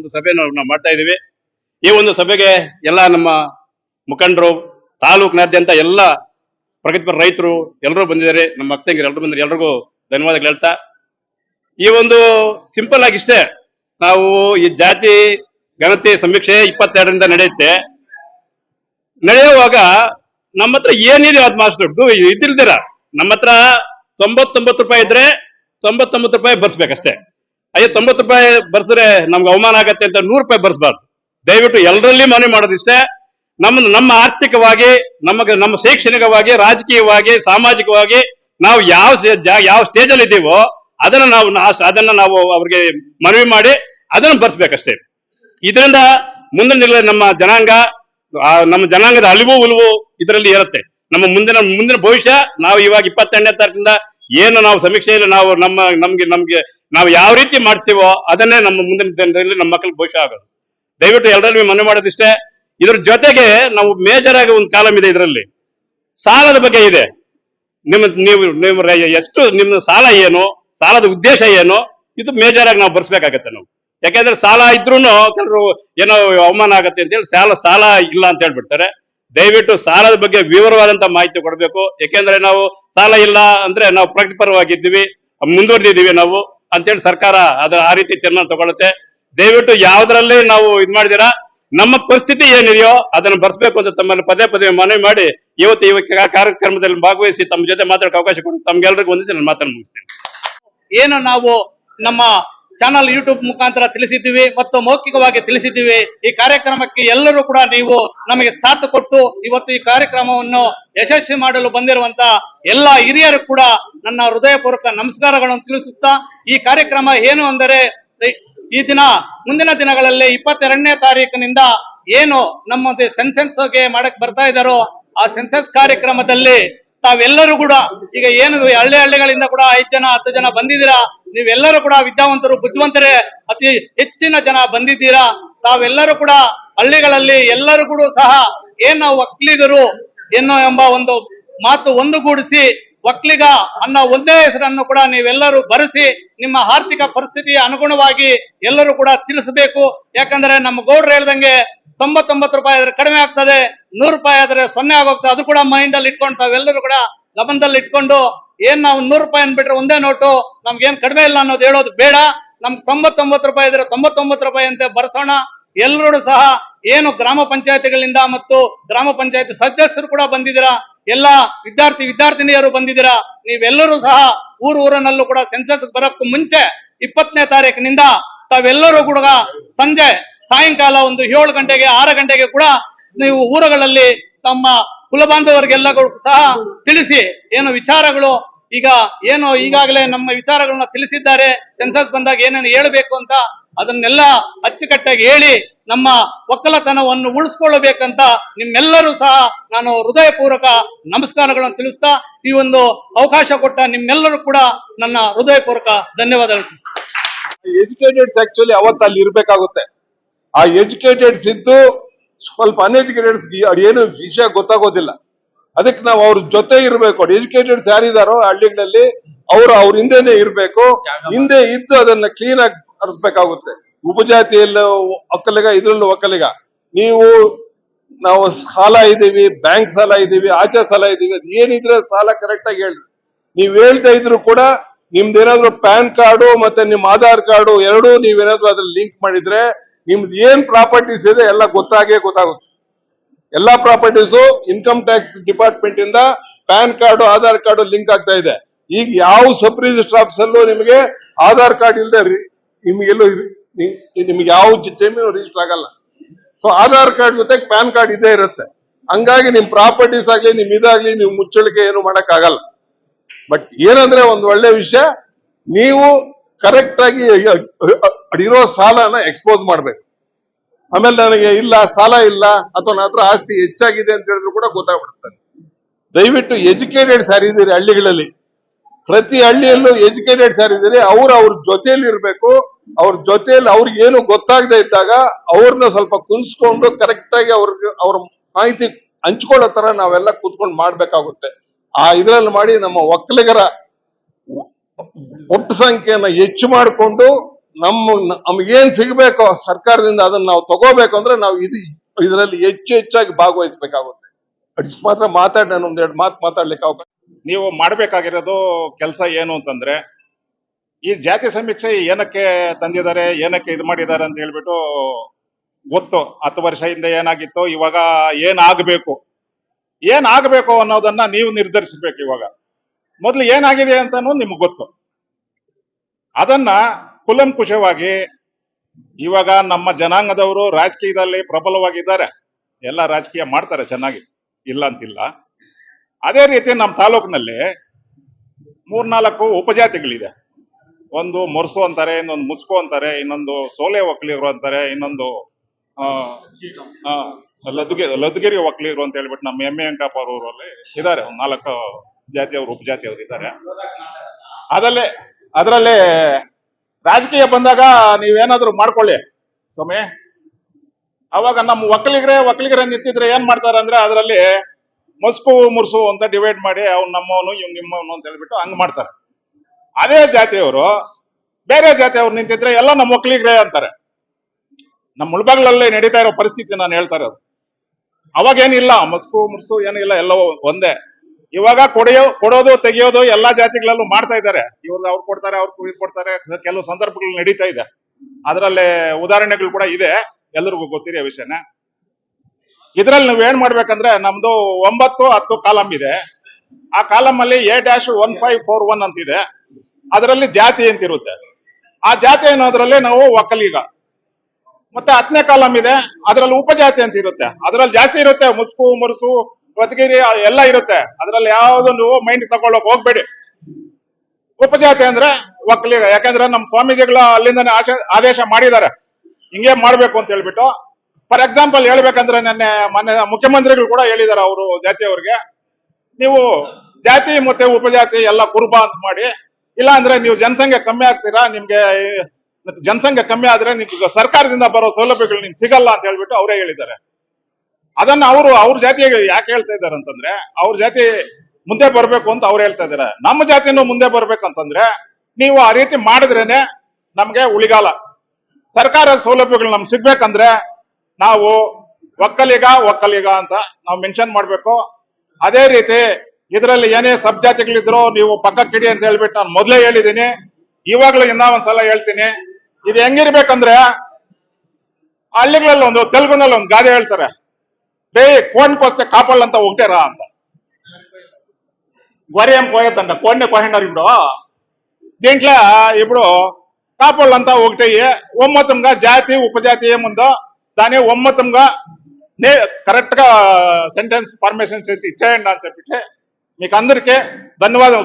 ಒಂದು ಸಭೆಯನ್ನು ನಾವು ಮಾಡ್ತಾ ಇದ್ದೀವಿ. ಈ ಒಂದು ಸಭೆಗೆ ಎಲ್ಲ ನಮ್ಮ ಮುಖಂಡರು, ತಾಲೂಕಿನಾದ್ಯಂತ ಎಲ್ಲ ಪ್ರಗತಿಪರ ರೈತರು ಎಲ್ಲರೂ ಬಂದಿದ್ದಾರೆ. ನಮ್ಮ ಅಕ್ಕಂಗಿರು ಎಲ್ಲರೂ ಬಂದಿದ್ದಾರೆ. ಎಲ್ರಿಗೂ ಧನ್ಯವಾದಗಳು ಹೇಳ್ತಾ. ಈ ಒಂದು ಸಿಂಪಲ್ ಆಗಿ ಇಷ್ಟೇ, ನಾವು ಈ ಜಾತಿ ಗಣತಿ ಸಮೀಕ್ಷೆ ಇಪ್ಪತ್ತೆರಡರಿಂದ ನಡೆಯುತ್ತೆ. ನಡೆಯುವಾಗ ನಮ್ಮ ಹತ್ರ ಏನಿದೆ ಅದು ಮಾಸ್ ದುಡ್ಡು? ಇದಿಲ್ದಿರ ನಮ್ಮ ಹತ್ರ ತೊಂಬತ್ತೊಂಬತ್ತು ರೂಪಾಯಿ ಇದ್ರೆ ತೊಂಬತ್ತೊಂಬತ್ತು ರೂಪಾಯಿ ಬರ್ಸ್ಬೇಕಷ್ಟೇ. ಅಯ್ಯೋ, ತೊಂಬತ್ತು ರೂಪಾಯಿ ಬರ್ಸಿದ್ರೆ ನಮ್ಗೆ ಅವಮಾನ ಆಗತ್ತೆ ಅಂತ ನೂರು ರೂಪಾಯಿ ಬರ್ಸ್ಬಾರ್ದು. ದಯವಿಟ್ಟು ಎಲ್ಲರಲ್ಲಿ ಮನವಿ ಮಾಡೋದಿಷ್ಟೇ. ನಮ್ಮ ನಮ್ಮ ಆರ್ಥಿಕವಾಗಿ, ನಮಗೆ, ನಮ್ಮ ಶೈಕ್ಷಣಿಕವಾಗಿ, ರಾಜಕೀಯವಾಗಿ, ಸಾಮಾಜಿಕವಾಗಿ ನಾವು ಯಾವ ಯಾವ ಸ್ಟೇಜ್ ಅಲ್ಲಿ ಇದ್ದೀವೋ ಅದನ್ನ ನಾವು ಅದನ್ನ ನಾವು ಅವ್ರಿಗೆ ಮನವಿ ಮಾಡಿ ಅದನ್ನ ಬರ್ಸ್ಬೇಕಷ್ಟೇ. ಇದರಿಂದ ಮುಂದಿನ ನಮ್ಮ ಜನಾಂಗ ನಮ್ಮ ಜನಾಂಗದ ಅಳಿವು ಉಳಿವು ಇದರಲ್ಲಿ ಇರುತ್ತೆ. ನಮ್ಮ ಮುಂದಿನ ಮುಂದಿನ ಭವಿಷ್ಯ ನಾವು ಇವಾಗ ಇಪ್ಪತ್ತೆರಡನೇ ತಾರೀಕಿಂದ ಏನು ನಾವು ಸಮೀಕ್ಷೆಯಲ್ಲಿ ನಾವು ನಮ್ಮ, ನಮ್ಗೆ ನಮ್ಗೆ ನಾವು ಯಾವ ರೀತಿ ಮಾಡ್ತೀವೋ ಅದನ್ನೇ ನಮ್ಮ ಮುಂದಿನ ದಿನದಲ್ಲಿ ನಮ್ಮ ಮಕ್ಕಳಿಗೆ ಭವಿಷ್ಯ ಆಗೋದು. ದಯವಿಟ್ಟು ಎಲ್ಲರಲ್ಲಿ ಮನವಿ ಮಾಡೋದಿಷ್ಟೇ. ಇದ್ರ ಜೊತೆಗೆ ನಾವು ಮೇಜರ್ ಆಗಿ ಒಂದು ಕಾಲಂ ಇದೆ ಇದರಲ್ಲಿ. ಸಾಲದ ಬಗ್ಗೆ ಇದೆ. ನಿಮ್ಮ, ನೀವು, ನಿಮ್ಮ ಎಷ್ಟು, ನಿಮ್ಮ ಸಾಲ ಏನು, ಸಾಲದ ಉದ್ದೇಶ ಏನು, ಇದು ಮೇಜರ್ ಆಗಿ ನಾವು ಬರ್ಸ್ಬೇಕಾಗತ್ತೆ ನಾವು. ಯಾಕೆಂದ್ರೆ ಸಾಲ ಇದ್ರೂ ಕೆಲವರು ಏನೋ ಅವಮಾನ ಆಗತ್ತೆ ಅಂತ ಹೇಳಿ ಸಾಲ ಸಾಲ ಇಲ್ಲ ಅಂತ ಹೇಳ್ಬಿಡ್ತಾರೆ. ದಯವಿಟ್ಟು ಸಾಲದ ಬಗ್ಗೆ ವಿವರವಾದಂತ ಮಾಹಿತಿ ಕೊಡಬೇಕು. ಯಾಕೆಂದ್ರೆ ನಾವು ಸಾಲ ಇಲ್ಲ ಅಂದ್ರೆ ನಾವು ಪ್ರಗತಿಪರವಾಗಿದ್ದೀವಿ, ಮುಂದುವರೆದಿದ್ದೀವಿ ನಾವು ಅಂತೇಳಿ ಸರ್ಕಾರ ಅದು ಆ ರೀತಿ ತೀರ್ಮಾನ ತಗೊಳುತ್ತೆ ದಯವಿಟ್ಟು ಯಾವ್ದ್ರಲ್ಲಿ ನಾವು ಇದ್ ಮಾಡಿದಿರಾ ನಮ್ಮ ಪರಿಸ್ಥಿತಿ ಏನಿದೆಯೋ ಅದನ್ನು ಬರ್ಸ್ಬೇಕು ಅಂತ ತಮ್ಮಲ್ಲಿ ಪದೇ ಪದೇ ಮನವಿ ಮಾಡಿ ಇವತ್ತು ಈ ಕಾರ್ಯಕ್ರಮದಲ್ಲಿ ಭಾಗವಹಿಸಿ ತಮ್ಮ ಜೊತೆ ಮಾತಾಡಕ್ಕೆ ಅವಕಾಶ ಕೊಟ್ಟು ತಮ್ಗೆಲ್ರಿಗೂ ಒಂದಿಸಿ ನಾನು ಮಾತನ್ನು ಮುಗಿಸ್ತೀನಿ. ಏನು ನಾವು ನಮ್ಮ ಚಾನಲ್ ಯೂಟ್ಯೂಬ್ ಮುಖಾಂತರ ತಿಳಿಸಿದ್ದೀವಿ ಮತ್ತು ಮೌಖಿಕವಾಗಿ ತಿಳಿಸಿದ್ದೀವಿ. ಈ ಕಾರ್ಯಕ್ರಮಕ್ಕೆ ಎಲ್ಲರೂ ಕೂಡ ನೀವು ನಮಗೆ ಸಾಥ್ ಕೊಟ್ಟು ಇವತ್ತು ಈ ಕಾರ್ಯಕ್ರಮವನ್ನು ಯಶಸ್ವಿ ಮಾಡಲು ಬಂದಿರುವಂತ ಎಲ್ಲ ಹಿರಿಯರು ಕೂಡ ನನ್ನ ಹೃದಯಪೂರ್ವಕ ನಮಸ್ಕಾರಗಳನ್ನು ತಿಳಿಸುತ್ತಾ ಈ ಕಾರ್ಯಕ್ರಮ ಏನು ಅಂದರೆ ಈ- ದಿನ ಮುಂದಿನ ದಿನಗಳಲ್ಲಿ ಇಪ್ಪತ್ತೆರಡನೇ ತಾರೀಕಿನಿಂದ ಏನು ನಮ್ಮ ಸೆನ್ಸೆನ್ಸ್ಗೆ ಮಾಡಕ್ ಬರ್ತಾ ಇದ್ದಾರೋ ಆ ಸೆನ್ಸೆನ್ಸ್ ಕಾರ್ಯಕ್ರಮದಲ್ಲಿ ತಾವೆಲ್ಲರೂ ಕೂಡ ಈಗ ಏನು ಹಳ್ಳಿ ಹಳ್ಳಿಗಳಿಂದ ಕೂಡ ಐದು ಜನ, ಹತ್ತು ಜನ ಬಂದಿದ್ದೀರಾ? ನೀವೆಲ್ಲರೂ ಕೂಡ ವಿದ್ಯಾವಂತರು, ಬುದ್ಧಿವಂತರೇ, ಅತಿ ಹೆಚ್ಚಿನ ಜನ ಬಂದಿದ್ದೀರಾ? ತಾವೆಲ್ಲರೂ ಕೂಡ ಹಳ್ಳಿಗಳಲ್ಲಿ ಎಲ್ಲರೂ ಕೂಡ ಸಹ ಏನು ಒಕ್ಕಲಿಗರು ಎನ್ನೋ ಎಂಬ ಒಂದು ಮಾತು ಒಂದುಗೂಡಿಸಿ, ಒಕ್ಕಲಿಗ ಅನ್ನೋ ಒಂದೇ ಹೆಸರನ್ನು ಕೂಡ ನೀವೆಲ್ಲರೂ ಬರೆಸಿ, ನಿಮ್ಮ ಆರ್ಥಿಕ ಪರಿಸ್ಥಿತಿಯ ಅನುಗುಣವಾಗಿ ಎಲ್ಲರೂ ಕೂಡ ತಿಳಿಸಬೇಕು. ಯಾಕಂದ್ರೆ ನಮ್ಮ ಗೌಡ್ರು ಹೇಳ್ದಂಗೆ ತೊಂಬತ್ತೊಂಬತ್ತು ರೂಪಾಯಿ ಕಡಿಮೆ ಆಗ್ತದೆ. ನೂರು ರೂಪಾಯಿ ಆದ್ರೆ ಸೊನ್ನೆ ಆಗೋಗ್ತದೆ. ಅದು ಕೂಡ ಮೈಂಡ್ ಅಲ್ಲಿ ಇಟ್ಕೊಂಡು ತಾವೆಲ್ಲರೂ ಕೂಡ ಗಮನದಲ್ಲಿ ಇಟ್ಕೊಂಡು ಏನ್ ನಾವು ನೂರು ರೂಪಾಯಿ ಅನ್ಬಿಟ್ರೆ ಒಂದೇ ನೋಟು ನಮ್ಗೇನ್ ಕಡಿಮೆ ಇಲ್ಲ ಅನ್ನೋದು ಹೇಳೋದು ಬೇಡ. ನಮ್ ತೊಂಬತ್ತೊಂಬತ್ತು ರೂಪಾಯಿ ಇದ್ರೆ ತೊಂಬತ್ತೊಂಬತ್ತು ರೂಪಾಯಿ ಅಂತ ಬರ್ಸೋಣ. ಎಲ್ಲರೂ ಸಹ ಏನು ಗ್ರಾಮ ಪಂಚಾಯತಿಗಳಿಂದ ಮತ್ತು ಗ್ರಾಮ ಪಂಚಾಯತಿ ಸದಸ್ಯರು ಕೂಡ ಬಂದಿದ್ದೀರಾ? ಎಲ್ಲ ವಿದ್ಯಾರ್ಥಿ ವಿದ್ಯಾರ್ಥಿನಿಯರು ಬಂದಿದ್ದೀರಾ? ನೀವೆಲ್ಲರೂ ಸಹ ಊರು ಊರನಲ್ಲೂ ಕೂಡ ಸೆನ್ಸಸ್ ಬರೋಕ್ಕೂ ಮುಂಚೆ ಇಪ್ಪತ್ತನೇ ತಾರೀಕಿನಿಂದ ತಾವೆಲ್ಲರೂ ಕೂಡ ಸಂಜೆ ಸಾಯಂಕಾಲ ಒಂದು ಏಳು ಗಂಟೆಗೆ, ಆರು ಗಂಟೆಗೆ ಕೂಡ ನೀವು ಊರುಗಳಲ್ಲಿ ತಮ್ಮ ಕುಲಬಾಂಧವರಿಗೆಲ್ಲ ಸಹ ತಿಳಿಸಿ ಏನು ವಿಚಾರಗಳು, ಈಗ ಏನು ಈಗಾಗಲೇ ನಮ್ಮ ವಿಚಾರಗಳನ್ನ ತಿಳಿಸಿದ್ದಾರೆ ಸೆನ್ಸಸ್ ಬಂದಾಗ ಏನೇನು ಹೇಳಬೇಕು ಅಂತ ಅದನ್ನೆಲ್ಲ ಅಚ್ಚುಕಟ್ಟಾಗಿ ಹೇಳಿ ನಮ್ಮ ಒಕ್ಕಲತನವನ್ನು ಉಳಿಸ್ಕೊಳ್ಳಬೇಕಂತ ನಿಮ್ಮೆಲ್ಲರೂ ಸಹ ನಾನು ಹೃದಯಪೂರ್ವಕ ನಮಸ್ಕಾರಗಳನ್ನು ತಿಳಿಸ್ತಾ ಈ ಒಂದು ಅವಕಾಶ ಕೊಟ್ಟ ನಿಮ್ಮೆಲ್ಲರೂ ಕೂಡ ನನ್ನ ಹೃದಯಪೂರ್ವಕ ಧನ್ಯವಾದಗಳು. ಎಜುಕೇಟೆಡ್ಸ್ ಆಕ್ಚುಲಿ ಅವತ್ತು ಅಲ್ಲಿ ಇರ್ಬೇಕಾಗುತ್ತೆ. ಆ ಎಜುಕೇಟೆಡ್ಸ್ ಇದ್ದು ಸ್ವಲ್ಪ ಅನ್ಎಜುಕೇಟೆಡ್ಸ್ ಏನು ವಿಷಯ ಗೊತ್ತಾಗೋದಿಲ್ಲ. ಅದಕ್ಕೆ ನಾವು ಅವ್ರ ಜೊತೆ ಇರಬೇಕು. ಎಜುಕೇಟೆಡ್ಸ್ ಯಾರಿದಾರೋ ಹಳ್ಳಿಗಳಲ್ಲಿ ಅವರು ಅವ್ರ ಹಿಂದೆನೆ ಇರಬೇಕು. ಹಿಂದೆ ಇದ್ದು ಅದನ್ನ ಕ್ಲೀನ್ ಆಗಿ ಹರಿಸ್ಬೇಕಾಗುತ್ತೆ ಉಪಜಾತಿಯಲ್ಲೂ, ಒಕ್ಕಲಿಗ, ಇದ್ರಲ್ಲೂ ಒಕ್ಕಲಿಗ. ನೀವು, ನಾವು ಸಾಲ ಇದ್ದೀವಿ ಬ್ಯಾಂಕ್ ಸಾಲ ಇದ್ದೀವಿ, ಆಚೆ ಸಾಲ ಇದೀವಿ ಅದು ಏನಿದ್ರೆ ಸಾಲ ಕರೆಕ್ಟ್ ಆಗಿ ಹೇಳ್ರಿ. ನೀವ್ ಹೇಳ್ತಾ ಇದ್ರು ಕೂಡ ನಿಮ್ದೇನಾದ್ರು ಪ್ಯಾನ್ ಕಾರ್ಡು ಮತ್ತೆ ನಿಮ್ ಆಧಾರ್ ಕಾರ್ಡು ಎರಡೂ ನೀವೇನಾದ್ರು ಅದ್ರಲ್ಲಿ ಲಿಂಕ್ ಮಾಡಿದ್ರೆ ನಿಮ್ದು ಏನ್ ಪ್ರಾಪರ್ಟೀಸ್ ಇದೆ ಎಲ್ಲ ಗೊತ್ತಾಗೇ ಗೊತ್ತಾಗುತ್ತೆ. ಎಲ್ಲಾ ಪ್ರಾಪರ್ಟೀಸು ಇನ್ಕಮ್ ಟ್ಯಾಕ್ಸ್ ಡಿಪಾರ್ಟ್ಮೆಂಟ್ ಇಂದ PAN card, Aadhaar card link ಆಗ್ತಾ ಇದೆ. ಈಗ ಯಾವ ಸಬ್ ರಿಜಿಸ್ಟರ್ ಆಫೀಸ್ ಅಲ್ಲೂ ನಿಮಗೆ ಆಧಾರ್ ಕಾರ್ಡ್ ಇಲ್ಲದೆ ನಿಮಗೆಲ್ಲೂ ನಿಮ್ಗೆ ಯಾವ ಜಮೀನು ರಿಜಿಸ್ಟರ್ ಆಗಲ್ಲ. ಸೊ ಆಧಾರ್ ಕಾರ್ಡ್ ಜೊತೆ ಪ್ಯಾನ್ ಕಾರ್ಡ್ ಇದೇ ಇರುತ್ತೆ. ಹಂಗಾಗಿ ನಿಮ್ ಪ್ರಾಪರ್ಟೀಸ್ ಆಗ್ಲಿ, ನಿಮ್ ಇದಾಗ್ಲಿ, ನೀವು ಮುಚ್ಚಳಿಕೆ ಏನು ಮಾಡಕ್ ಆಗಲ್ಲ ಬಟ್ ಏನಂದ್ರೆ ಒಂದು ಒಳ್ಳೆ ವಿಷಯ, ನೀವು ಕರೆಕ್ಟ್ ಆಗಿ ಇರೋ ಸಾಲನ ಎಕ್ಸ್ಪೋಸ್ ಮಾಡ್ಬೇಕು. ಆಮೇಲೆ ನನಗೆ ಇಲ್ಲ, ಸಾಲ ಇಲ್ಲ, ಅಥವಾ ನನ್ನ ಹತ್ರ ಆಸ್ತಿ ಹೆಚ್ಚಾಗಿದೆ ಅಂತ ಹೇಳಿದ್ರು ಕೂಡ ಗೊತ್ತಾಗ್ಬಿಡುತ್ತೆ. ದಯವಿಟ್ಟು ಎಜುಕೇಟೆಡ್ ಯಾರಿದ್ದೀರಿ ಹಳ್ಳಿಗಳಲ್ಲಿ. ಪ್ರತಿ ಹಳ್ಳಿಯಲ್ಲೂ ಎಜುಕೇಟೆಡ್ ಯಾರಿದ್ದೀರಿ ಅವ್ರು ಅವ್ರ ಜೊತೆಯಲ್ಲಿ ಇರ್ಬೇಕು. ಅವ್ರ ಜೊತೆಯಲ್ಲಿ ಅವ್ರಿಗೆ ಏನು ಗೊತ್ತಾಗದೆ ಇದ್ದಾಗ ಅವ್ರನ್ನ ಸ್ವಲ್ಪ ಕುಂಸ್ಕೊಂಡು ಕರೆಕ್ಟ್ ಆಗಿ ಅವ್ರಿಗೆ, ಅವ್ರ ಮಾಹಿತಿ ಹಂಚ್ಕೊಳ್ಳೋ ತರ ನಾವೆಲ್ಲ ಕೂತ್ಕೊಂಡು ಮಾಡ್ಬೇಕಾಗುತ್ತೆ. ಆ ಇದ್ರಲ್ಲಿ ಮಾಡಿ ನಮ್ಮ ಒಕ್ಕಲಿಗರ ಒಟ್ಟು ಸಂಖ್ಯೆಯನ್ನ ಹೆಚ್ಚು ಮಾಡಿಕೊಂಡು ನಮ್ಮ, ನಮಗೇನ್ ಸಿಗ್ಬೇಕೋ ಸರ್ಕಾರದಿಂದ ಅದನ್ನ ನಾವು ತಗೋಬೇಕು ಅಂದ್ರೆ ನಾವು ಇದು, ಇದರಲ್ಲಿ ಹೆಚ್ಚು ಹೆಚ್ಚಾಗಿ ಭಾಗವಹಿಸಬೇಕಾಗುತ್ತೆ. ಅಷ್ಟು ಮಾತ್ರ ಮಾತಾಡಿ ನಾನು ಒಂದೆರಡು ಮಾತು ಮಾತಾಡ್ಲಿಕ್ಕೆ ಅವಕಾಶ. ನೀವು ಮಾಡಬೇಕಾಗಿರೋದು ಕೆಲಸ ಏನು ಅಂತಂದ್ರೆ, ಈ ಜಾತಿ ಸಮೀಕ್ಷೆ ಏನಕ್ಕೆ ತಂದಿದ್ದಾರೆ, ಏನಕ್ಕೆ ಇದು ಮಾಡಿದ್ದಾರೆ ಅಂತ ಹೇಳ್ಬಿಟ್ಟು ಗೊತ್ತು. ಹತ್ತು ವರ್ಷ ಹಿಂದೆ ಏನಾಗಿತ್ತು, ಇವಾಗ ಏನಾಗಬೇಕು ಏನಾಗಬೇಕು ಅನ್ನೋದನ್ನ ನೀವು ನಿರ್ಧರಿಸಬೇಕು ಇವಾಗ. ಮೊದಲು ಏನಾಗಿದೆ ಅಂತ ನಿಮ್ಗೆ ಗೊತ್ತು. ಅದನ್ನ ಕುಲಂಕುಷವಾಗಿ ಇವಾಗ ನಮ್ಮ ಜನಾಂಗದವರು ರಾಜಕೀಯದಲ್ಲಿ ಪ್ರಬಲವಾಗಿದ್ದಾರೆ. ಎಲ್ಲ ರಾಜಕೀಯ ಮಾಡ್ತಾರೆ ಚೆನ್ನಾಗಿ. ಇಲ್ಲ ಅಂತಿಲ್ಲ. ಅದೇ ರೀತಿ ನಮ್ಮ ತಾಲೂಕಿನಲ್ಲಿ ಮೂರ್ನಾಲ್ಕು ಉಪಜಾತಿಗಳಿದೆ. ಒಂದು ಮೊರ್ಸು ಅಂತಾರೆ ಇನ್ನೊಂದು ಮುಸ್ಕು ಅಂತಾರೆ ಇನ್ನೊಂದು ಸೋಲೆ ಒಕ್ಕಲಿಗರು ಅಂತಾರೆ ಇನ್ನೊಂದು ಆ, ಲದ್ಗಿರಿ ಒಕ್ಕಲಿಗರು ಅಂತ ಹೇಳ್ಬಿಟ್ಟು ನಮ್ಮ ಎಮ್ಮೆ ವೆಂಕಪ್ಪ ಊರಲ್ಲಿ ಇದ್ದಾರೆ. ಒಂದು ನಾಲ್ಕು ಜಾತಿಯವರು ಉಪಜಾತಿಯವರು ಇದ್ದಾರೆ. ಅದಲ್ಲೇ, ಅದರಲ್ಲಿ ರಾಜಕೀಯ ಬಂದಾಗ ನೀವೇನಾದ್ರೂ ಮಾಡ್ಕೊಳ್ಳಿ ಸ್ವಾಮಿ. ಅವಾಗ ನಮ್ಮ ಒಕ್ಕಲಿಗರೇ ಒಕ್ಕಲಿಗರೇ ನಿಂತಿದ್ರೆ ಏನ್ ಮಾಡ್ತಾರೆ ಅಂದ್ರೆ ಅದರಲ್ಲಿ ಮಸ್ಕು, ಮುರ್ಸು ಅಂತ ಡಿವೈಡ್ ಮಾಡಿ ಅವ್ನು ನಮ್ಮವನು ಇವ್ ನಿಮ್ಮವನು ಅಂತ ಹೇಳ್ಬಿಟ್ಟು ಹಂಗ್ ಮಾಡ್ತಾರೆ. ಅದೇ ಜಾತಿಯವರು ಬೇರೆ ಜಾತಿಯವ್ರು ನಿಂತಿದ್ರೆ ಎಲ್ಲ ನಮ್ಮ ಒಕ್ಕಲಿಗರೇ ಅಂತಾರೆ. ನಮ್ಮ ಮುಳ್ಬಾಗ್ಲಲ್ಲಿ ನಡೀತಾ ಇರೋ ಪರಿಸ್ಥಿತಿ ನಾನು ಹೇಳ್ತಾ ಇರೋದು. ಅವಾಗ ಏನಿಲ್ಲ ಮಸ್ಕು, ಮುರ್ಸು ಏನಿಲ್ಲ ಎಲ್ಲವೂ ಒಂದೇ. ಇವಾಗ ಕೊಡೆಯೋ, ಕೊಡೋದು, ತೆಗೆಯೋದು ಎಲ್ಲಾ ಜಾತಿಗಳಲ್ಲೂ ಮಾಡ್ತಾ ಇದ್ದಾರೆ. ಇವ್ರಿಗೆ ಅವ್ರು ಕೊಡ್ತಾರೆ ಅವ್ರು ಕೊಡ್ತಾರೆ. ಕೆಲವು ಸಂದರ್ಭಗಳು ನಡೀತಾ ಇದೆ. ಅದರಲ್ಲಿ ಉದಾಹರಣೆಗಳು ಕೂಡ ಇದೆ. ಎಲ್ರಿಗೂ ಗೊತ್ತಿರೋ ವಿಷಯನ. ಇದ್ರಲ್ಲಿ ನೀವು ಏನ್ ಮಾಡ್ಬೇಕಂದ್ರೆ, ನಮ್ದು ಒಂಬತ್ತು ಹತ್ತು ಕಾಲಮ್ ಇದೆ. ಆ ಕಾಲಂ ಅಲ್ಲಿ A dash one five four one ಅಂತಿದೆ. ಅದರಲ್ಲಿ ಜಾತಿ ಅಂತ ಇರುತ್ತೆ ಆ ಜಾತಿ ಅನ್ನೋದ್ರಲ್ಲಿ ನಾವು ಒಕ್ಕಲಿಗ. ಮತ್ತೆ ಹತ್ತನೇ ಕಾಲಮ್ ಇದೆ. ಅದರಲ್ಲಿ ಉಪಜಾತಿ ಅಂತ ಇರುತ್ತೆ ಅದರಲ್ಲಿ ಜಾಸ್ತಿ ಇರುತ್ತೆ. ಮುಸ್ಕು, ಮುರುಸು ಒದಗಿರಿ ಎಲ್ಲ ಇರುತ್ತೆ. ಅದರಲ್ಲಿ ಯಾವ್ದು ನೀವು ಮೈಂಡ್ ತಗೊಳ್ಳೋಕೆ ಹೋಗ್ಬೇಡಿ. ಉಪಜಾತಿ ಅಂದ್ರೆ ಒಕ್ಕಲಿಗ ಯಾಕಂದ್ರೆ ನಮ್ಮ ಸ್ವಾಮೀಜಿಗಳು ಅಲ್ಲಿಂದನೇ ಆಶ, ಆದೇಶ ಮಾಡಿದ್ದಾರೆ. ಹಿಂಗೆ ಮಾಡ್ಬೇಕು ಅಂತ ಹೇಳ್ಬಿಟ್ಟು ಫಾರ್ ಎಕ್ಸಾಂಪಲ್ ಹೇಳ್ಬೇಕಂದ್ರೆ ನೆನ್ನೆ ಮೊನ್ನೆ ಮುಖ್ಯಮಂತ್ರಿಗಳು ಕೂಡ ಹೇಳಿದ್ದಾರೆ ಅವರು ಜಾತಿಯವ್ರಿಗೆ ನೀವು ಜಾತಿ ಮತ್ತೆ ಉಪಜಾತಿ ಎಲ್ಲ ಕುರುಬ ಅಂತ ಮಾಡಿ ಇಲ್ಲ ಅಂದ್ರೆ ನೀವು ಜನಸಂಖ್ಯೆ ಕಮ್ಮಿ ಆಗ್ತೀರಾ, ನಿಮ್ಗೆ, ಜನಸಂಖ್ಯೆ ಕಮ್ಮಿ ಆದ್ರೆ ನಿಮ್ಗೆ ಸರ್ಕಾರದಿಂದ ಬರೋ ಸೌಲಭ್ಯಗಳು ನಿಮ್ಗೆ ಸಿಗಲ್ಲ ಅಂತ ಹೇಳ್ಬಿಟ್ಟು ಅವರೇ ಹೇಳಿದ್ದಾರೆ. ಅದನ್ನ ಅವರು, ಅವ್ರ ಜಾತಿ ಯಾಕೆ ಹೇಳ್ತಾ ಇದ್ದಾರೆ ಅಂತಂದ್ರೆ, ಅವ್ರ ಜಾತಿ ಮುಂದೆ ಬರ್ಬೇಕು ಅಂತ ಅವ್ರು ಹೇಳ್ತಾ ಇದ್ದಾರೆ. ನಮ್ಮ ಜಾತಿನೂ ಮುಂದೆ ಬರ್ಬೇಕು ಅಂತಂದ್ರೆ, ನೀವು ಆ ರೀತಿ ಮಾಡಿದ್ರೇನೆ ನಮ್ಗೆ ಉಳಿಗಾಲ. ಸರ್ಕಾರ ಸೌಲಭ್ಯಗಳು ನಮ್ಗೆ ಸಿಗ್ಬೇಕಂದ್ರೆ ನಾವು ಒಕ್ಕಲಿಗ ಒಕ್ಕಲಿಗ ಅಂತ ನಾವು ಮೆನ್ಷನ್ ಮಾಡ್ಬೇಕು. ಅದೇ ರೀತಿ ಇದರಲ್ಲಿ ಏನೇ ಸಬ್ ಜಾತಿಗಳಿದ್ರು ನೀವು ಪಕ್ಕಕ್ಕಿಡಿ ಅಂತ ಹೇಳ್ಬಿಟ್ಟು ನಾನು ಮೊದಲೇ ಹೇಳಿದ್ದೀನಿ. ಇವಾಗ್ಲೂ ಇನ್ನ ಒಂದ್ಸಲ ಹೇಳ್ತೀನಿ. ಇದು ಹೆಂಗಿರ್ಬೇಕಂದ್ರೆ ಹಳ್ಳಿಗಳಲ್ಲಿ ಒಂದು, ತೆಲುಗುನಲ್ಲಿ ಒಂದು ಗಾದೆ ಹೇಳ್ತಾರೆ. లే కోడికి వస్తే కాపాళ్ళు అంతా ఒకటేరా అంత వరి ఏం పోయేద్దంట కోడిని కోహినారు ఇప్పుడు. దీంట్లో ఇప్పుడు కాపాళ్ళంతా ఒకటే ఒమ్మతంగా జాతి ఉపజాతి ఏముందో దాన్ని ఒమ్మతంగా నే కరెక్ట్గా సెంటెన్స్ ఫార్మేషన్ చేసి ఇచ్చేయండి అని చెప్పి మీకు అందరికీ ధన్యవాదం.